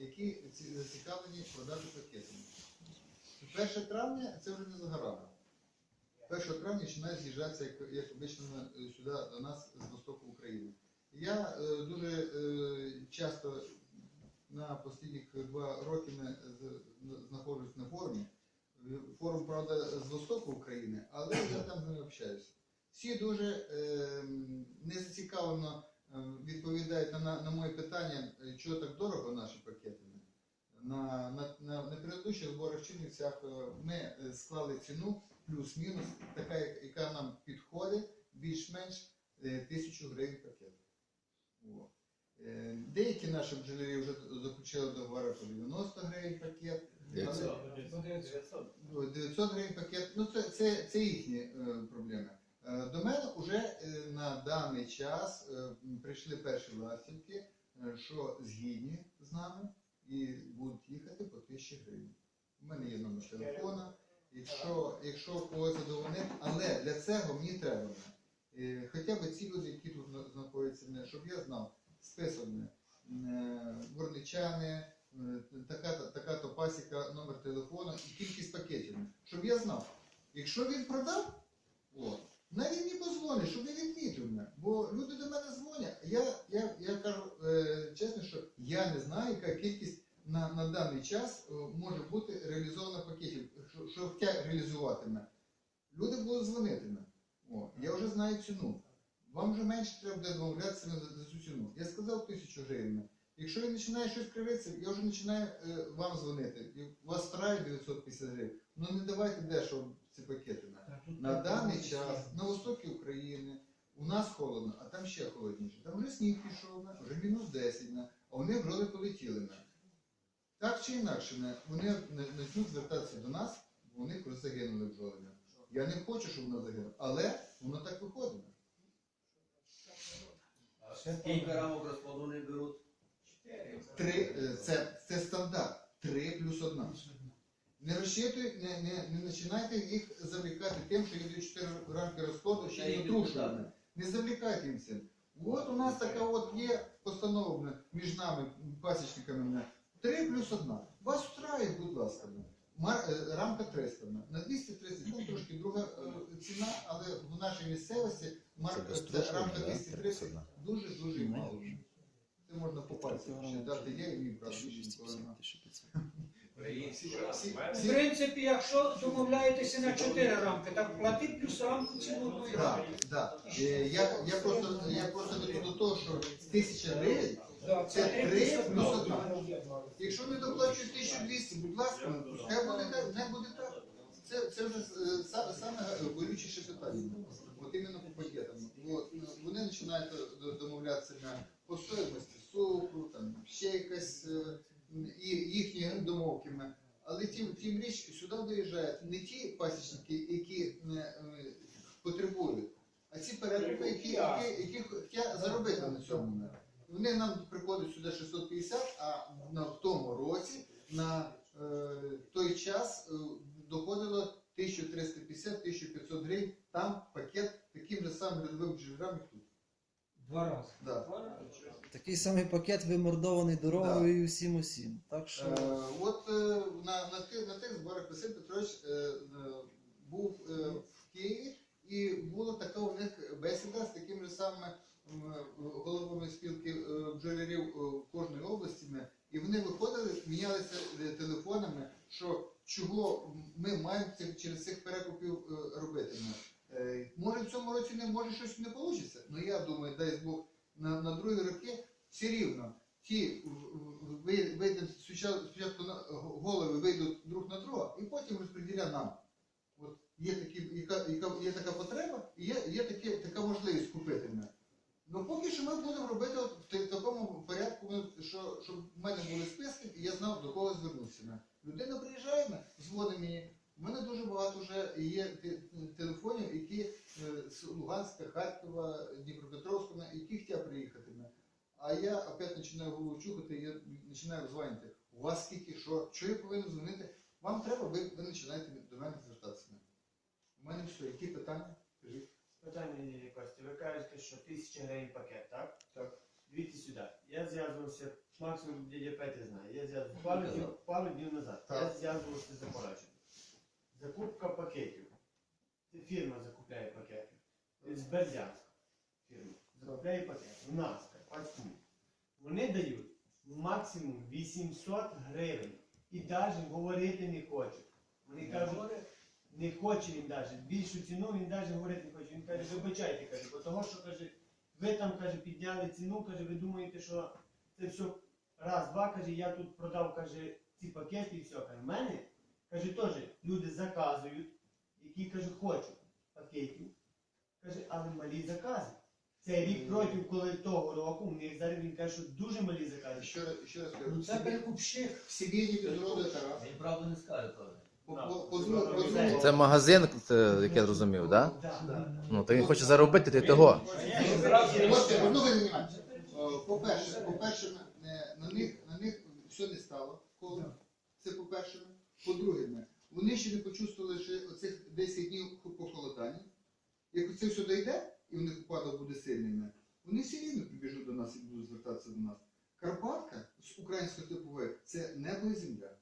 які ці- зацікавлені продати пакетами. 1 травня це вже не за горами. 1 травня починає з'їжджатися, як, як обично, сюди до нас з востоку України. Я е, дуже е, часто на останніх два роки не знаходжусь на форумі. Форум, правда, з востоку України, але я там ними общаюся. Всі дуже е, незацікавлено відповідають на, на, на моє питання, е, чого так дорого наші пакети. На, на, на, на предыдущих зборах Чернівцях ми е, склали ціну плюс-мінус, така, яка нам підходить, більш-менш е, тисячу гривень пакет. О. Деякі наші бджолярі вже заключили договори по 90 гривень пакет. але- 900 гривень пакет. Ну це, це, це їхні е, проблеми. До мене вже на даний час е, прийшли перші власники, е, що згідні з нами і будуть їхати по 1000 гривень. У мене є номер телефона. Якщо, якщо когось задовольнить, але для цього мені треба. е, Хоча б ці люди, які тут знаходяться, щоб я знав список е, така-то така пасіка, номер телефону і кількість пакетів. Щоб я знав. Якщо він продав, о, навіть не позвонить, щоб я відмітив мене. Бо люди до мене дзвонять. Я, я, я кажу е, чесно, що я не знаю, яка кількість на, на даний час е, може бути реалізована пакетів, що, що хоча реалізуватиме. Люди будуть дзвонити мене. О, я вже знаю ціну. Вам вже менше треба буде домовлятися за, цю ціну. Я сказав тисячу гривень. Якщо він починає щось кривитися, я вже починаю е, вам дзвонити. І вас втрає 950 гривень. Ну не давайте дешево ці пакети. На даний час на востокі України у нас холодно, а там ще холодніше. Там вже сніг пішов, вже мінус 10, на, а вони броди полетіли. На. Так чи інакше, на, вони не- почнуть звертатися до нас, бо у них вже загинули бджоли. Я не хочу, щоб воно загинуло, але воно так виходить. Скільки рамок розплоду не беруть? Три, е, це, це стандарт. Три плюс одна. Не розчитуй, не, не, не починайте їх завлікати тим, що їх 4 рамки розкладу, ще й отрушують. Не завлікайте їм цим. От у нас така от є постанова між нами, пасічниками. Три плюс одна. Вас встрає, будь ласка. Мар, е, рамка 300. На 230 ну, трошки друга е, ціна, але в нашій місцевості рамка 230 дуже-дуже мало. Це можна по пальцях ще дати. Я і мій брат В принципі, якщо домовляєтеся на 4 рамки, так платить плюс рамку ціну одної Так, рамки. так. Е, Я, я просто, я просто веду до того, що тисяча гривень, Це три плюс одна. якщо не доплачують 1200, будь ласка, хай буде так, не буде так. Це, це вже е, са- саме болючіше питання. От іменно по пакетам. От, ну, вони починають до- домовлятися на по стоїмості цукру, там ще якась е, і їхні домовки. Але тим, тим річ сюди доїжджають не ті пасічники, які е, е, потребують, а ці перекупи, які, які, які хочуть заробити на цьому. Вони нам приходять сюди 650, а на в тому році на е, той час е, доходило 1350-1500 гривень. Там пакет таким же самим рядовим джерелам, як тут. Два рази. Да. Такий самий пакет вимордований дорогою і усім усім. Так що Е, от е, на, на, тих, на тих зборах Василь Петрович е, е, був е, в Києві, і була така у них бесіда з такими ж самими м, головами спілки е, бджолярів е, кожної області. ми. І вони виходили, мінялися е, телефонами, що чого ми маємо цих- через цих перекупів е, робити. ми. Е, Може в цьому році не може щось не вийде. Ну я думаю, дай Бог на, на другі роки все рівно ті спочатку, голови вийдуть друг на друга, і потім розподіля нам. От є, такі, яка, яка, є така потреба, і є, є такі, така можливість купити мене. Ну поки що ми будемо робити от в такому порядку, що, щоб в мене були списки, і я знав, до кого звернутися. Людина приїжджає, дзвонить мені. У мене дуже багато вже є телефонів, які е, з Луганська, Харкова, Дніпропетровська, які хотять приїхати. А я опять починаю голову чухати, я починаю дзвонити. У вас скільки, що, що я повинен дзвонити? Вам треба, ви, ви починаєте до мене звертатися. У мене все, які питання? Кажіть. Питання Костя. Ви кажете, що тисяча гривень пакет, так? Так. дивіться сюди. Я зв'язувався, максимум дядя Петя знає. Я зв'язувався пару днів, назад. Я зв'язувався з Запорожжям. Закупка пакетів. Це фірма закупляє пакети. З Бердянська фірма. Закупляє пакети. У нас, Карпатському. Вони дають максимум 800 гривень. І навіть говорити не хочуть. Вони кажуть, не хоче він навіть. Більшу ціну він навіть говорити не хоче. Він каже, вибачайте, каже, бо того, що каже, ви там каже, підняли ціну, каже, ви думаєте, що це все раз, два, каже, я тут продав, каже, ці пакети і все. Каже, в мене, каже, теж люди заказують, які каже, хочуть пакетів. Каже, але малі закази. Це рік проти, коли того року, у них зараз він каже, що дуже малі закази. Ще раз, ще раз Ну кажу, це перекупщик. в сім'ї підроду Тарас. Він правду не скаже теж. По- по- по друге- по другому- Це магазин, це, як я зрозумів, так? Да? Да. Ну, то він хоче заробити ти того. Ви. Е, По-перше, по-перше, е, на них, на них все не стало. Коли. Це по-перше. По-друге, вони ще не почувствували, що оцих 10 днів похолодання. Як це все дойде, і у них упадок буде сильним, вони все рівно прибіжуть до нас і будуть звертатися до нас. Карпатка з української типової це небо і земля.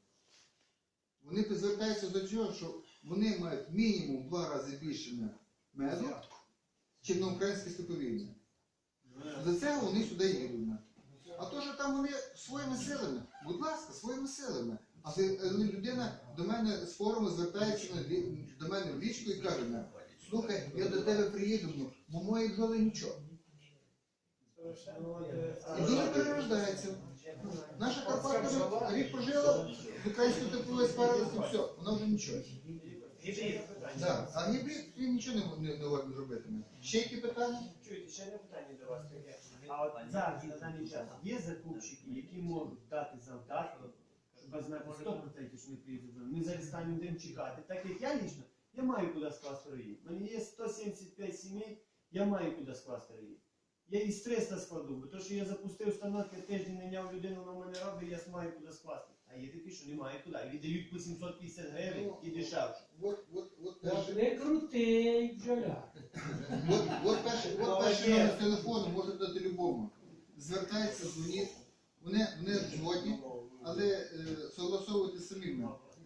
Вони звертаються до цього, що вони мають мінімум в два рази більше меду, чим на українське степовіння. За це вони сюди їдуть. А то, що там вони своїми силами, будь ласка, своїми силами. Е, людина до мене з форуму звертається до мене в лічку і каже, слухай, я до тебе приїду, ну, бо мої бджоли нічого. І дуже перерождається. Наша Карпатка вже рік прожила, з українською типовою справилася, і все, вона вже нічого. Да. А гібрид він нічого не, не, не ладно зробитиме. Ще які питання? Чуєте, ще одне питання до вас таке. А от зараз на даний час є закупщики, які можуть дати завдатки, щоб знати 100% що не приїдуть. Ми зараз станемо будемо чекати. Так як я лічно, я маю куди скласти рої. У мене є 175 сімей, я маю куди скласти рої. Я із 300 складу, бо то, що я запустив станок, я тиждень наняв людину, вона в мене робить, я маю куди скласти. А є такі, що немає куди. І віддають по 750 гривень і дешевше. Перший, ви крутий бджоляр. от, от перший, от перший номер телефону може дати любому. Звертається, дзвонить. Вони, вони згодні, але е, согласовуйте самі,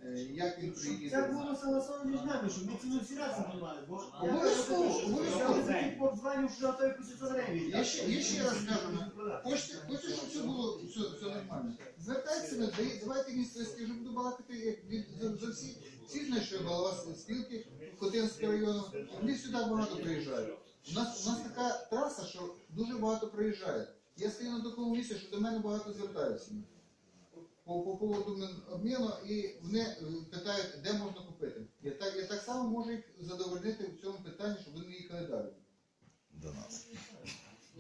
е, як він приїде. це було согласовано між нами, щоб ми ціну всі разом приймали. Бо Обов'язково, обов'язково. Я подзвонив, що на той гривень. Я ще, я ще раз кажу, хочете, хочете, щоб все було все, все нормально. Звертайтеся, ми, дає- давайте мені скажу, буду балакати як від за, за всі. Всі знають, що я голова спілки Хотинського району. Вони сюди багато приїжджають. У нас, у нас така траса, що дуже багато приїжджають. Я стою на такому місці, що до мене багато звертаються. По, по поводу обміну і вони е, питають, де можна купити. Я так, я так само можу їх задовольнити в цьому питанні, щоб вони не їхали далі. До нас.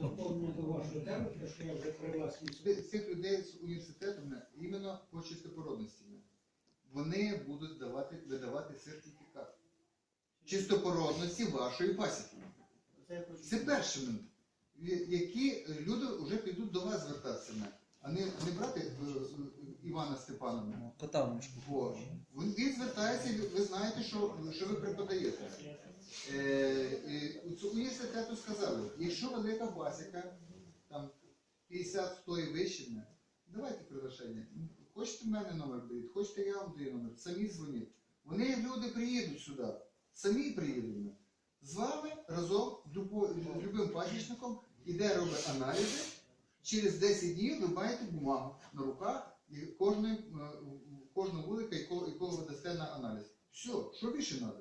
Доповнення до вашої теми, тому що я вже при вас не Цих- людей з університетами іменно по чистопородності. Вони будуть давати, видавати сертифікат чистопородності вашої пасіки. Це перші момент, які люди вже підуть до вас звертатися, а не, не брати е, е, Івана Степановна. Кота в мішку. Бо він, він звертається, і ви- ви знаєте, що, що ви преподаєте. Е, е, у цьому університету сказали, якщо велика пасіка, там 50-100 і вище, не, давайте приглашення. Хочете в мене номер беріть, хочете я вам даю номер, самі дзвоніть. Вони люди приїдуть сюди, самі приїдуть. З вами разом з любо- з любим пасічником іде робить аналізи. Через 10 днів ви маєте бумагу на руках і кожної, е, вулика, яку, яку ви дасте на аналіз. Все, що більше треба?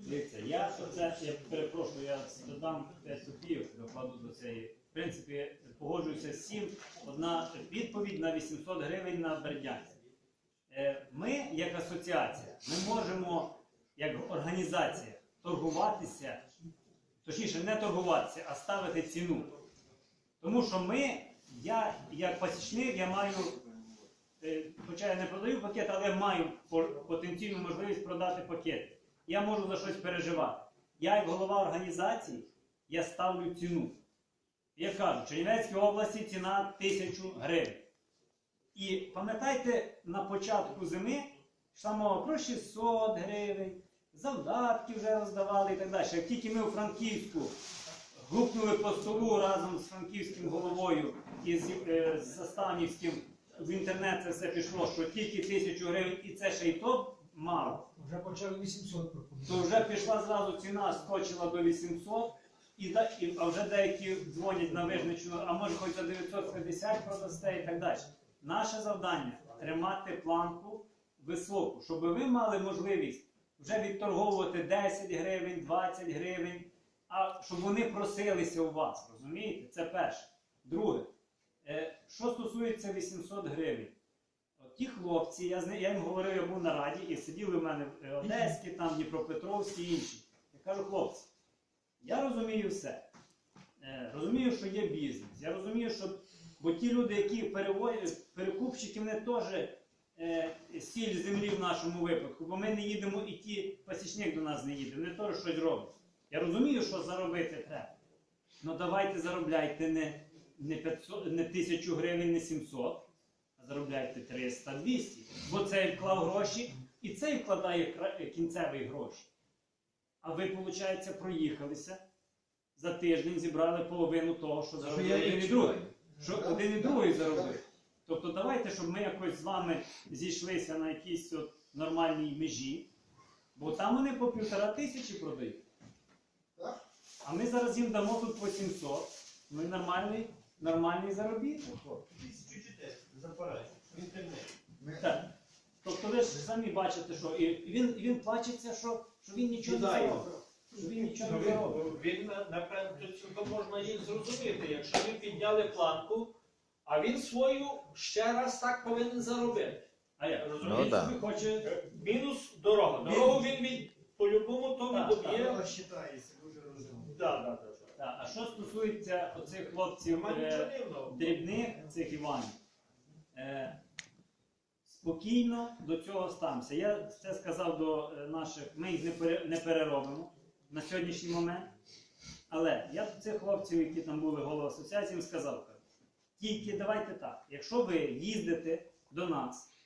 Дивіться, я оце, я перепрошую, я додам 5 копійок, докладу до цієї. В принципі, погоджуюся з всім. Одна відповідь на 800 гривень на Бердянськ. Е, Ми, як асоціація, ми можемо, як організація, торгуватися, точніше, не торгуватися, а ставити ціну. Тому що ми, я як пасічник, я маю, е, хоча я не продаю пакет, але маю потенційну можливість продати пакет. Я можу за щось переживати. Я, як голова організації, я ставлю ціну. Я кажу, в Чернівецькій області ціна 1000 гривень. І пам'ятайте, на початку зими мова про 600 гривень, завдатки вже роздавали і так далі. Як тільки ми у Франківську гукнули по столу разом з франківським головою і з, е, з Заставнівським в інтернет це все пішло, що тільки тисячу гривень, і це ще й то мало. Вже почали 800 пропонувати. То вже пішла зразу ціна, скочила до 800, і, да- і, а вже деякі дзвонять на визначену, а може хоч за 950 продасте і так далі. Наше завдання тримати планку високу, щоб ви мали можливість вже відторговувати 10 гривень, 20 гривень, а щоб вони просилися у вас. Розумієте? Це перше. Друге, е, що стосується 800 гривень. Ті хлопці, я, я їм говорив, я був на раді, і сиділи в мене Одеські, там, Дніпропетровські і інші. Я кажу, хлопці, я розумію все. Е, розумію, що є бізнес. Я розумію, що бо ті люди, які перевозять, перекупщики, вони теж е, сіль землі в нашому випадку, бо ми не їдемо і ті пасічник до нас не їде, вони теж щось роблять. Я розумію, що заробити треба. Ну давайте заробляйте не, не, 500, не 1000 гривень, не 700, а заробляйте 300, 200. Бо цей вклав гроші і цей вкладає кінцевий гроші. А ви, виходить, проїхалися за тиждень, зібрали половину того, що заробив один і другий. Що один і другий заробив. Тобто давайте, щоб ми якось з вами зійшлися на якійсь от нормальній межі, бо там вони по півтора тисячі продають. А ми зараз їм дамо тут по 700. Ну і нормальний, нормальний заробіток. хлопці. 1400 за парадку в інтернеті. Так. Тобто ви ж самі бачите, що і він, і він плачеться, що, що він нічого не Кидає. заробив. Що він нічого Ну, не він, заробив. він на- напевно, то цілком можна їх зрозуміти. Якщо ви підняли планку, а він свою ще раз так повинен заробити. А я Ну, розумію, да. собі хоче. Мінус дорога. Дорогу він від по-любому то Так, відоб'є. Вона вважається да, да, да. Так, а що стосується оцих хлопців Нема е, дивного. дрібних, цих Іванів, е, спокійно до цього стався. Я це сказав до е, наших, ми їх не, пере, не переробимо на сьогоднішній момент. Але я до цих хлопців, які там були голова асоціації, їм сказав, кажу, тільки давайте так, якщо ви їздите до нас,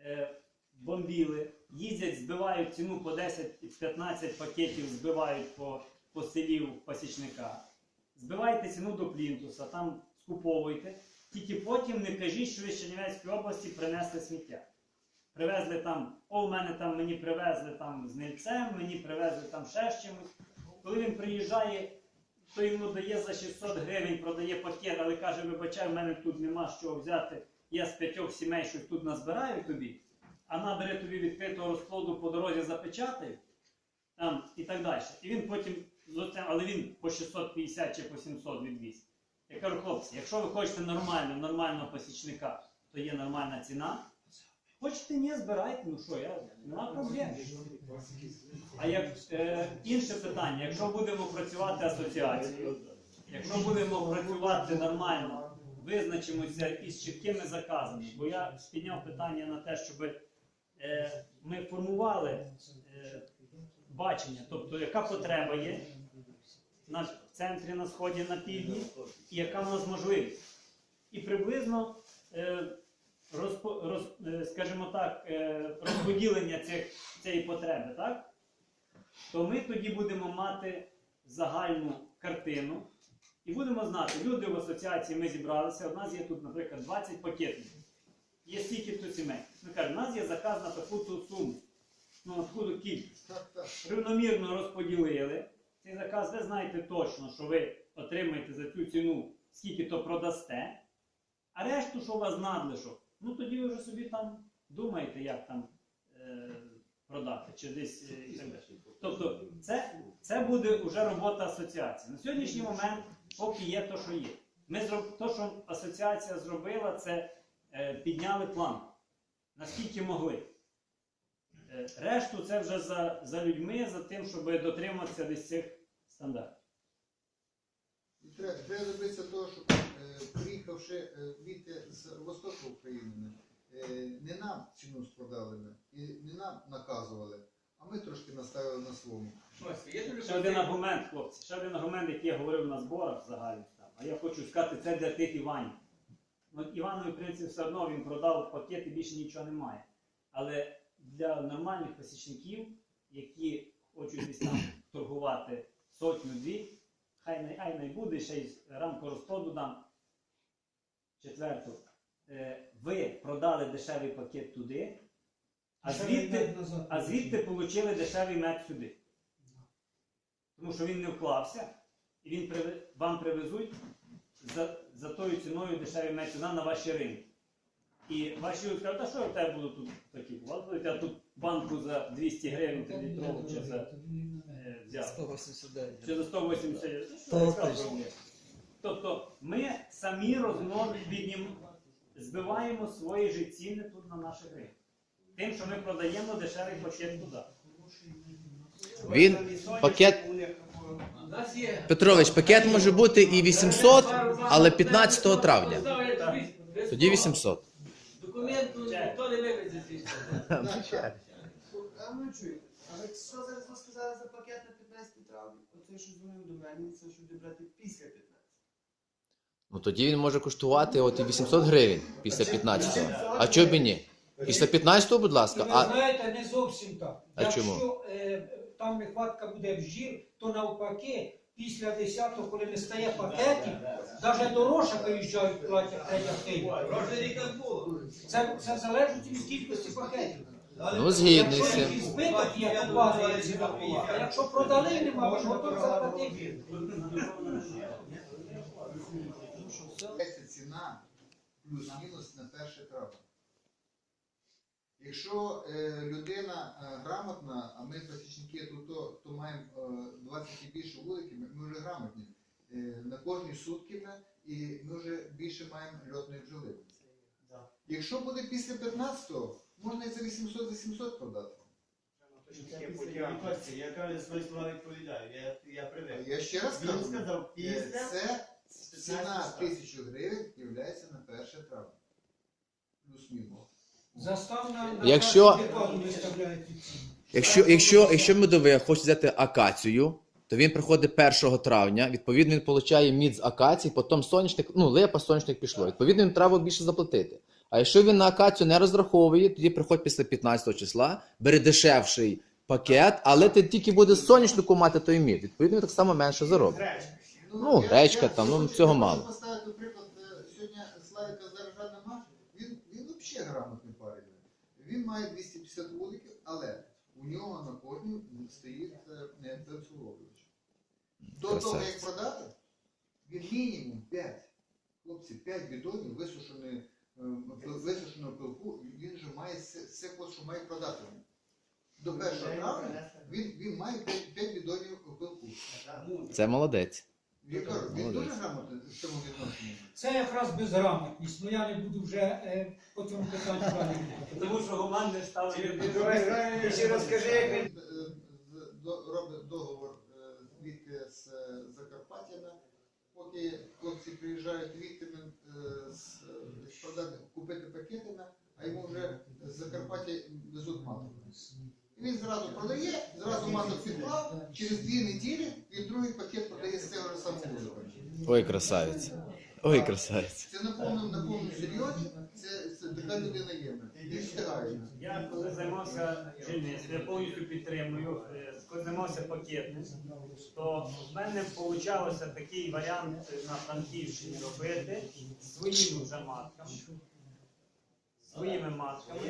е, бомбіли, їздять, збивають ціну по 10-15 пакетів, збивають по, по селі пасічника, збивайте ціну до плінтуса, там скуповуйте, тільки потім не кажіть, що ви з Чернівецької області принесли сміття. Привезли там, о, в мене там мені привезли там з нильцем, мені привезли там ще з чимось. Коли він приїжджає, то йому дає за 600 гривень, продає пакет, але каже, вибачай, в мене тут нема чого взяти. Я з п'ятьох сімей щось тут назбираю тобі, а набере тобі відкритого розкладу по дорозі запечатаю там, і так далі. І він потім, але він по 650 чи по 700 відвіз. Я кажу, хлопці, якщо ви хочете нормально, нормального посічника, то є нормальна ціна. Хочете ні, збирайте, ну що, я, нема проблем. А як е, інше питання, якщо будемо працювати асоціацією, якщо будемо працювати нормально, визначимося із чіткими заказами, бо я підняв питання на те, щоб е, ми формували е, бачення, тобто яка потреба є на в центрі, на сході, на півдні, і яка в нас можливість. І приблизно е, розпо, роз, е, скажімо так, е, розподілення цих, цієї потреби, так? то ми тоді будемо мати загальну картину і будемо знати, люди в асоціації ми зібралися, у нас є тут, наприклад, 20 пакетів. Є стільки то сімей. Ми кажемо, у нас є заказ на таку-то суму, ну, на таку кількість рівномірно розподілили цей заказ, ви знаєте точно, що ви отримаєте за цю ціну, скільки то продасте, а решту, що у вас надлишок, ну тоді ви вже собі там думаєте, як там е, продати, чи десь е, і. Тобто, це, це буде вже робота асоціації. На сьогоднішній момент, поки є то, що є. Ми зроб... то, що асоціація зробила, це е, підняли план. Наскільки могли. Е, Решту це вже за, за людьми, за тим, щоб дотриматися десь цих стандартів. Треба, треба добитися того, щоб е, приїхавши е, з востоку України, не нам ціну складали ми, і не нам наказували, а ми трошки наставили на своєму. Ще один аргумент, хлопці, ще один аргумент, який я говорив на зборах загальних там. А я хочу сказати, це для тих Іванів. Ну, Іванові, в принципі, все одно він продав пакет і більше нічого немає. Але для нормальних посічників, які хочуть десь там торгувати сотню-дві, хай не, хай не буде, ще й рамку розкладу дам. Четверту. Е, ви продали дешевий пакет туди, а звідти, а звідти отримали дешевий мед сюди. Тому що він не вклався, і він вам привезуть за, за тою ціною дешевий мед сюди на ваші ринки. І ваші люди скажуть, а що в тебе будуть тут такі? У вас будуть, а тут банку за 200 гривень ти літрову чи за е, взяв. 189. Чи за 180 То Яка точно. проблема? Тобто ми самі піднім, збиваємо свої ж ціни тут на наших ринках. Тим, що ми продаємо дешевий пакет туди. Він пакет. Є. Петрович, пакет може бути і 800, але 15 травня. Тоді 800. Документу ніхто не вивезе звідси. А ми чуємо. Але що зараз ви сказали за пакет на 15 травня? Оце, що дзвонив до мене, це що брати після 15. Ну тоді він може коштувати от і 800 гривень після 15-го. А чого б і ні? Після 15-го, будь ласка. ви А знаєте, не зовсім так. А Якщо чому? е, там нехватка буде в жир, то навпаки, після 10-го, коли не стає пакетів, навіть дорожче виїжджають, платять третя було. Це, це залежить від кількості пакетів. ну згідний з Якщо цим. їх збиток є, то падає ціна була. А якщо продали, нема, ви готові заплатити. Це ціна плюс-мінус на 1 травня. Якщо е, людина е, грамотна, а ми посічники, то, то хто маємо е, 20 і більше вуликів, ми, ми вже грамотні. Е, на кожні сутки ми, і ми вже більше маємо льотної бджоли. Якщо буде після 15-го, можна і за 800-800 продати. Я кажу, свої слова відповідаю. Я, я привик. Я ще раз Він кажу, сказав, е, після це ціна 15 1000 гривень являється на 1 травня. Плюс-мінус. На Якщо- ці ціни. Якщо, якщо, якщо медовий хоче взяти акацію, то він приходить 1 травня, відповідно, він отримує мід з акації, потім сонячник, ну, липа, сонячник пішло. Відповідно, їм треба більше заплатити. А якщо він на акацію не розраховує, тоді приходить після 15 числа, бере дешевший пакет, але ти тільки буде з соняшнику мати той мід. Відповідно, він так само менше заробить. Ну, гречка там, ну, цього мало. Поставити приклад, е, сьогодні Славіка заража нема, він, він взагалі грамотний парень. Він має 250 вуликів, але у нього на кожній стоїть е, Танцулович. До того, як продати, він мінімум 5, хлопці, 5 бідонів висушеної, е, висушеного пилку, він же має все, що має продати. До 1 травня він, він має 5, 5 бідонів пилку. Це молодець. Він Молодець. дуже грамотний в цьому відношенні. Це якраз безграмотність, ну я не буду вже е, по цьому питанню далі. Тому що Гоман не ставить. ще розкажи, як Він е, робить договор е, звідти з е, Закарпаттями. Поки хлопці приїжджають звідти е, з- е, продати, купити пакетами, а йому вже з Закарпаття везуть маток. І він зразу продає, зразу маток підклав, через дві неділі він другий пакет продає з цього ж самого. Ой, красавець. Ой, красавець. Це на повному, на повному серйозі, це, це така людина є. Встигає. Я коли займався бджільництвом, я повністю підтримую, е, коли займався пакетом, то в мене вийшло такий варіант на Франківщині робити своїми вже матками. Своїми матками.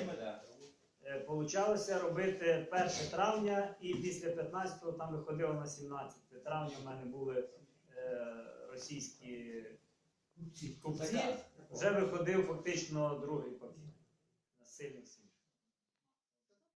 Е, Получалося робити 1 травня і після 15-го там виходило на 17 травня. У мене були е, російські купці. Вже виходив фактично другий пакет. Насильник.